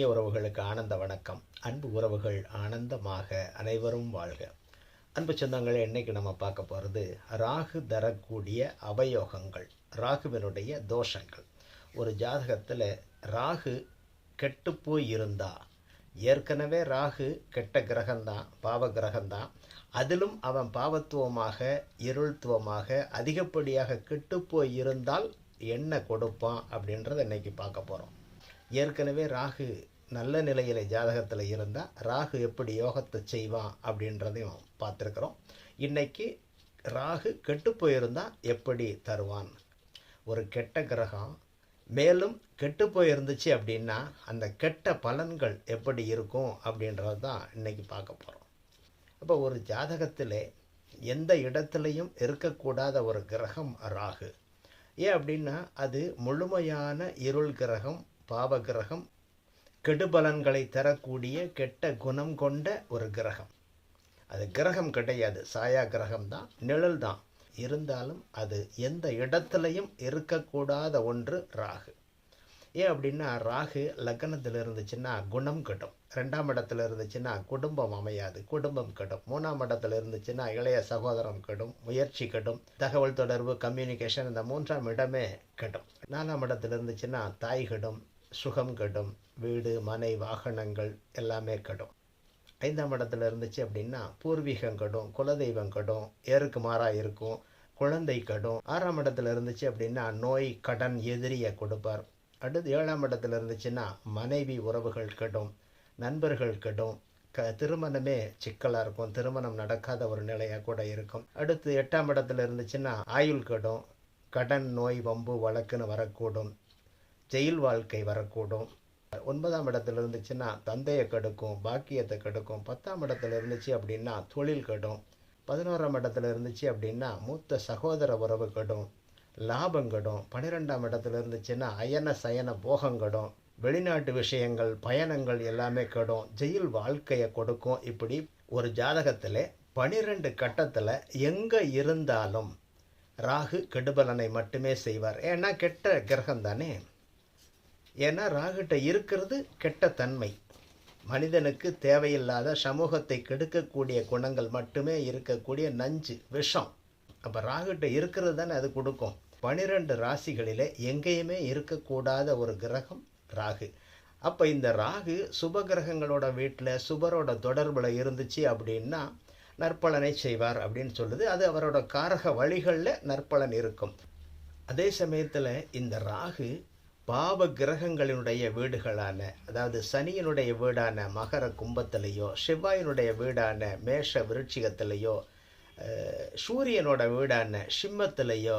ஆத்மீய உறவுகளுக்கு ஆனந்த வணக்கம். அன்பு உறவுகள் ஆனந்தமாக அனைவரும் வாழ்க. அன்பு சொந்தங்களை இன்னைக்கு நம்ம பார்க்க போகிறது ராகு தரக்கூடிய அவயோகங்கள் ராகுவினுடைய தோஷங்கள். ஒரு ஜாதகத்தில் ராகு கெட்டுப்போய் இருந்தா ஏற்கனவே ராகு கெட்ட கிரகம்தான் பாவ கிரகம்தான். அதிலும் அவன் பாவத்துவமாக இருள்துவமாக அதிகப்படியாக கெட்டுப்போய் இருந்தால் என்ன கொடுப்பான் அப்படின்றத இன்னைக்கு பார்க்க போகிறோம் ஏற்கனவே ராகு நல்ல நிலையில் ஜாதகத்தில் இருந்தால் ராகு எப்படி யோகத்தை செய்வான் அப்படின்றதையும் பார்த்துருக்குறோம். இன்றைக்கி ராகு கெட்டு போயிருந்தால் எப்படி தருவான்? ஒரு கெட்ட கிரகம் மேலும் கெட்டு போயிருந்துச்சு அப்படின்னா அந்த கெட்ட பலன்கள் எப்படி இருக்கும் அப்படின்றது தான் இன்றைக்கி பார்க்க போகிறோம் அப்போ ஒரு ஜாதகத்தில் எந்த இடத்துலையும் இருக்கக்கூடாத ஒரு கிரகம் ராகு. ஏன் அப்படின்னா அது முழுமையான இருள் கிரகம் பாவ கிரகம் கெடுபலன்களை தரக்கூடிய கெட்ட குணம் கொண்ட ஒரு கிரகம். அது கிரகம் கிடையாது. சாயா கிரகம் தான். நிழல் தான். இருந்தாலும் அது எந்த இடத்துலையும் இருக்கக்கூடாத ஒன்று ராகு. ஏன் அப்படின்னா ராகு லக்னத்தில் இருந்துச்சுன்னா குணம் கெடும். ரெண்டாம் இடத்துல இருந்துச்சுன்னா குடும்பம் அமையாது. குடும்பம் கெடும். மூணாம் இடத்துல இருந்துச்சுன்னா இளைய சகோதரம் கெடும். முயற்சி கெடும். தகவல் தொடர்பு கம்யூனிகேஷன் இந்த மூன்றாம் இடமே கெடும். நாலாம் இடத்துல இருந்துச்சுன்னா தாய் கெடும். சுகம் கெடும் வீடு மனை வாகனங்கள் எல்லாமே கெடும். ஐந்தாம் இடத்துல இருந்துச்சு அப்படின்னா பூர்வீகம் கெடும் குலதெய்வம் கெடும் ஏருக்கு மாறாக இருக்கும் குழந்தை கெடும். ஆறாம் இடத்துல இருந்துச்சு அப்படின்னா நோய் கடன் எதிரியை கொடுப்பார். அடுத்து ஏழாம் இடத்துல இருந்துச்சுன்னா மனைவி உறவுகள் கெடும் நண்பர்கள் கெடும். க திருமணமே சிக்கலாக இருக்கும். திருமணம் நடக்காத ஒரு நிலையாக கூட இருக்கும். அடுத்து எட்டாம் இடத்துல இருந்துச்சுன்னா ஆயுள் கெடும் கடன் நோய் வம்பு வழக்குன்னு வரக்கூடும். ஜெயில் வாழ்க்கை வரக்கூடும். ஒன்பதாம் இடத்துல இருந்துச்சுன்னா தந்தையை கெடுக்கும் பாக்கியத்தை கெடுக்கும். பத்தாம் இடத்துல இருந்துச்சு அப்படின்னா தொழில் கெடும். பதினோராம் இடத்துல இருந்துச்சு அப்படின்னா மூத்த சகோதர உறவு கெடும். லாபம் கெடும். பன்னிரெண்டாம் இடத்துல இருந்துச்சுன்னா அயன சயன போகம் கெடும். வெளிநாட்டு விஷயங்கள் பயணங்கள் எல்லாமே கெடும். ஜெயில் வாழ்க்கையை கொடுக்கும். இப்படி ஒரு ஜாதகத்தில் பனிரெண்டு கட்டத்தில் எங்கே இருந்தாலும் ராகு கெடுபலனை மட்டுமே செய்வார். ஏன்னா கெட்ட கிரகம் தானே? ஏன்னா ராகுகிட்ட இருக்கிறது கெட்ட தன்மை. மனிதனுக்கு தேவையில்லாத சமூகத்தை கெடுக்கக்கூடிய குணங்கள் மட்டுமே இருக்கக்கூடிய நஞ்சு விஷம். அப்போ ராகுகிட்ட இருக்கிறது தானே அது கொடுக்கும். பனிரெண்டு ராசிகளில் எங்கேயுமே இருக்கக்கூடாத ஒரு கிரகம் ராகு. அப்போ இந்த ராகு சுப கிரகங்களோட வீட்டில் சுபரோட தொடர்பில் இருந்துச்சு அப்படின்னா நற்பலனை செய்வார் அப்படின்னு சொல்லுது. அது அவரோட காரக வழிகளில் நற்பலன் இருக்கும். அதே சமயத்தில் இந்த ராகு பாவ கிரகங்களினுடைய வீடுகளான அதாவது சனியினுடைய வீடான மகர கும்பத்திலேயோ செவ்வாயினுடைய வீடான மேஷ விருட்சிகத்திலேயோ சூரியனோட வீடான சிம்மத்திலேயோ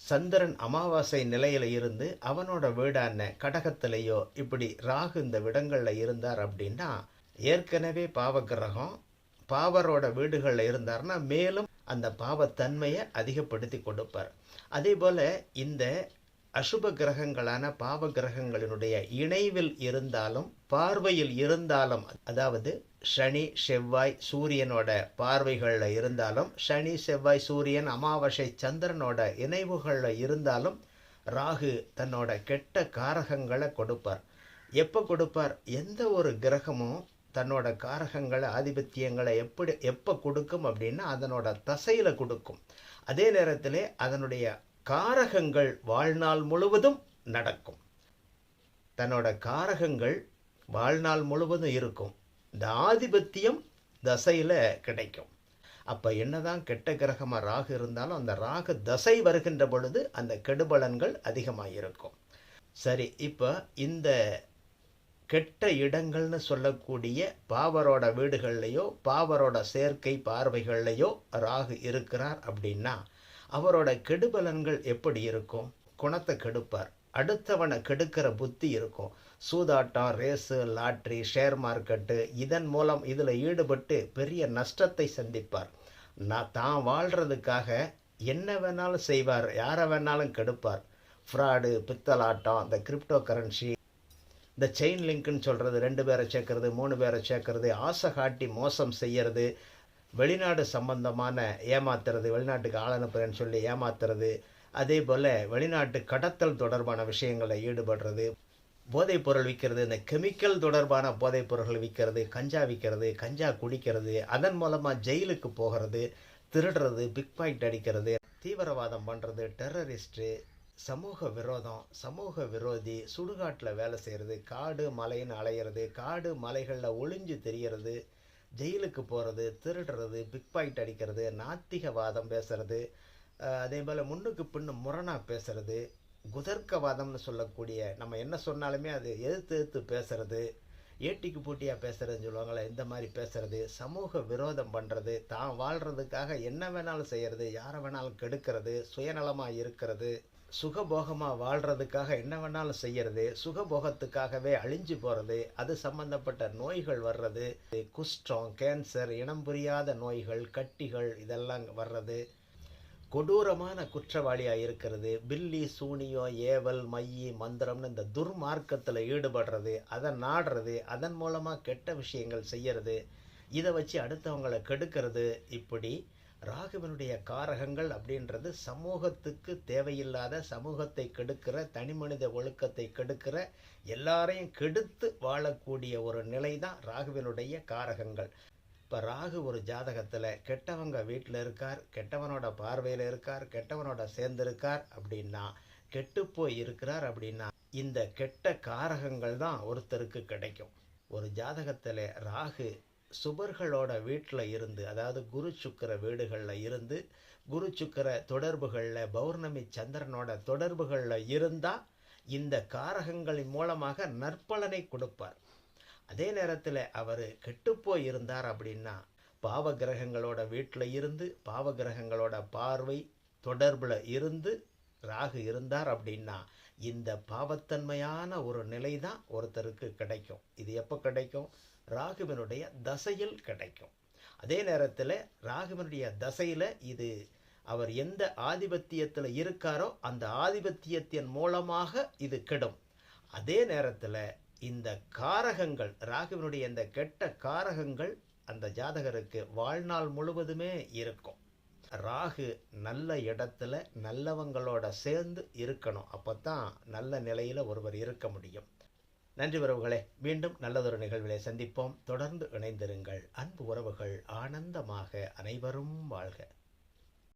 சந்திரன் அமாவாசை நிலையில் இருந்து அவனோட வீடான கடகத்திலேயோ இப்படி ராகு இந்த விடங்களில் இருந்தார் அப்படின்னா ஏற்கனவே பாவகிரகம் பாவரோட வீடுகளில் இருந்தார்னா மேலும் அந்த பாவத்தன்மையை அதிகப்படுத்தி கொடுப்பார். அதே போல் இந்த அசுப கிரகங்களான பாவ கிரகங்களினுடைய இணைவில் இருந்தாலும் பார்வையில் இருந்தாலும் அதாவது சனி செவ்வாய் சூரியனோட பார்வைகளில் இருந்தாலும் சனி செவ்வாய் சூரியன் அமாவாசை சந்திரனோட இணைவுகளில் இருந்தாலும் ராகு தன்னோட கெட்ட காரகங்களை கொடுப்பார். எப்போ கொடுப்பார்? எந்த ஒரு கிரகமும் தன்னோட காரகங்களை ஆதிபத்தியங்களை எப்படி எப்போ கொடுக்கும் அப்படின்னா அதனோட தசையில் கொடுக்கும். அதே நேரத்தில் அதனுடைய காரகங்கள் வாழ்நாள் முழுவதும் நடக்கும். தன்னோட காரகங்கள் வாழ்நாள் முழுவதும் இருக்கும். இந்த ஆதிபத்தியம் தசையில் கிடைக்கும். அப்போ என்னதான் கெட்ட கிரகமாக ராகு இருந்தாலும் அந்த ராகு தசை வருகின்ற பொழுது அந்த கெடுபலன்கள் அதிகமாக இருக்கும். சரி இப்போ இந்த கெட்ட இடங்கள்னு சொல்லக்கூடிய பாவரோட வீடுகள்லையோ பாவரோட சேர்க்கை பார்வைகள்லையோ ராகு இருக்கிறார் அப்படின்னா அவரோட கெடுபலன்கள் எப்படி இருக்கும்? குணத்தை கெடுப்பார். அடுத்தவனை கெடுக்கிற புத்தி இருக்கும். சூதாட்டம் ரேஸு லாட்ரி ஷேர் மார்க்கெட்டு இதன் மூலம் இதில் ஈடுபட்டு பெரிய நஷ்டத்தை சந்திப்பார். நான் தான் வாழ்கிறதுக்காக என்ன வேணாலும் செய்வார். யாரை வேணாலும் கெடுப்பார். ஃப்ராடு பித்தலாட்டம் இந்த கிரிப்டோ கரன்சி இந்த செயின் லிங்க்னு சொல்கிறது ரெண்டு பேரை சேர்க்கறது மூணு பேரை சேர்க்கறது ஆசை காட்டி மோசம் செய்யறது வெளிநாடு சம்பந்தமான ஏமாத்துறது வெளிநாட்டுக்கு ஆள் அனுப்புறேன்னு சொல்லி ஏமாத்துறது அதே போல் வெளிநாட்டு கடத்தல் தொடர்பான விஷயங்களில் ஈடுபடுறது போதைப் பொருள் விற்கிறது இந்த கெமிக்கல் தொடர்பான போதைப் பொருள்கள் விற்கிறது கஞ்சா விற்கிறது கஞ்சா குடிக்கிறது அதன் மூலமாக ஜெயிலுக்கு போகிறது திருடுறது பிக் பாயிண்ட் அடிக்கிறது தீவிரவாதம் பண்ணுறது டெரரிஸ்ட்டு சமூக விரோதம் சமூக விரோதி சுடுகாட்டில் வேலை செய்கிறது காடு மலைன்னு அலையிறது காடு மலைகளில் ஒளிஞ்சு தெரிகிறது ஜெயிலுக்கு போகிறது திருடுறது பிக் பாயிண்ட் அடிக்கிறது நாத்திகவாதம் பேசுறது அதே போல் முன்னுக்கு பின்னு முரணாக பேசுறது குதர்க்கவாதம்னு சொல்லக்கூடிய நம்ம என்ன சொன்னாலுமே அது எதிர்த்து எதிர்த்து பேசுறது ஏட்டிக்கு போட்டியாக பேசுகிறதுன்னு சொல்லுவாங்களே இந்த மாதிரி பேசுறது சமூக விரோதம் பண்ணுறது தான் வாழ்கிறதுக்காக என்ன வேணாலும் செய்கிறது யாரை வேணாலும் கெடுக்கிறது சுயநலமாக இருக்கிறது சுகபோகமாக வாழ்கிறதுக்காக என்ன வேணாலும் செய்கிறது சுகபோகத்துக்காகவே அழிஞ்சு போகிறது அது சம்பந்தப்பட்ட நோய்கள் வர்றது குஷ்டம் கேன்சர் இனம் புரியாத நோய்கள் கட்டிகள் இதெல்லாம் வர்றது கொடூரமான குற்றவாளியாக இருக்கிறது பில்லி சூனியம் ஏவல் மையி மந்திரம்னு இந்த துர்மார்க்கத்தில் ஈடுபடுறது அதை நாடுறது அதன் மூலமாக கெட்ட விஷயங்கள் செய்யறது இதை வச்சு அடுத்தவங்களை கெடுக்கிறது இப்படி ராகுவனுடைய காரகங்கள் அப்படின்றது சமூகத்துக்கு தேவையில்லாத சமூகத்தை கெடுக்கிற தனிமனித ஒழுக்கத்தை கெடுக்கிற எல்லாரையும் கெடுத்து வாழக்கூடிய ஒரு நிலை தான் ராகுவினுடைய காரகங்கள். இப்போ ராகு ஒரு ஜாதகத்தில் கெட்டவங்க வீட்டில் இருக்கார் கெட்டவனோட பார்வையில் இருக்கார் கெட்டவனோட சேர்ந்திருக்கார் அப்படின்னா கெட்டுப்போய் இருக்கிறார் அப்படின்னா இந்த கெட்ட காரகங்கள் தான் ஒருத்தருக்கு கிடைக்கும். ஒரு ஜாதகத்தில் ராகு சுபர்களோட வீட்டில் இருந்து அதாவது குரு சுக்கர வீடுகளில் இருந்து குரு சுக்கர தொடர்புகளில் பௌர்ணமி சந்திரனோட தொடர்புகளில் இருந்தால் இந்த காரகங்களின் மூலமாக நற்பலனை கொடுப்பார். அதே நேரத்தில் அவர் கெட்டுப்போய் இருந்தார் அப்படின்னா பாவ கிரகங்களோட வீட்டில் இருந்து பாவ கிரகங்களோட பார்வை தொடர்பில் இருந்து ராகு இருந்தார் அப்படின்னா இந்த பாவத்தன்மையான ஒரு நிலை தான் ஒருத்தருக்கு கிடைக்கும். இது எப்போ கிடைக்கும்? ராகுவினுடைய தசையில் கிடைக்கும். அதே நேரத்தில் ராகுவினுடைய தசையில் இது அவர் எந்த ஆதிபத்தியத்தில் இருக்காரோ அந்த ஆதிபத்தியத்தின் மூலமாக இது கெடும். அதே நேரத்தில் இந்த காரகங்கள் ராகுவினுடைய இந்த கெட்ட காரகங்கள் அந்த ஜாதகருக்கு வாழ்நாள் முழுவதுமே இருக்கும். ராகு நல்ல இடத்துல நல்லவங்களோட சேர்ந்து இருக்கணும். அப்போ தான் நல்ல நிலையில் ஒருவர் இருக்க முடியும். நன்றி உறவுகளே மீண்டும் நல்லதொரு நிகழ்விலை சந்திப்போம். தொடர்ந்து இணைந்திருங்கள். அன்பு உறவுகள் ஆனந்தமாக அனைவரும் வாழ்க.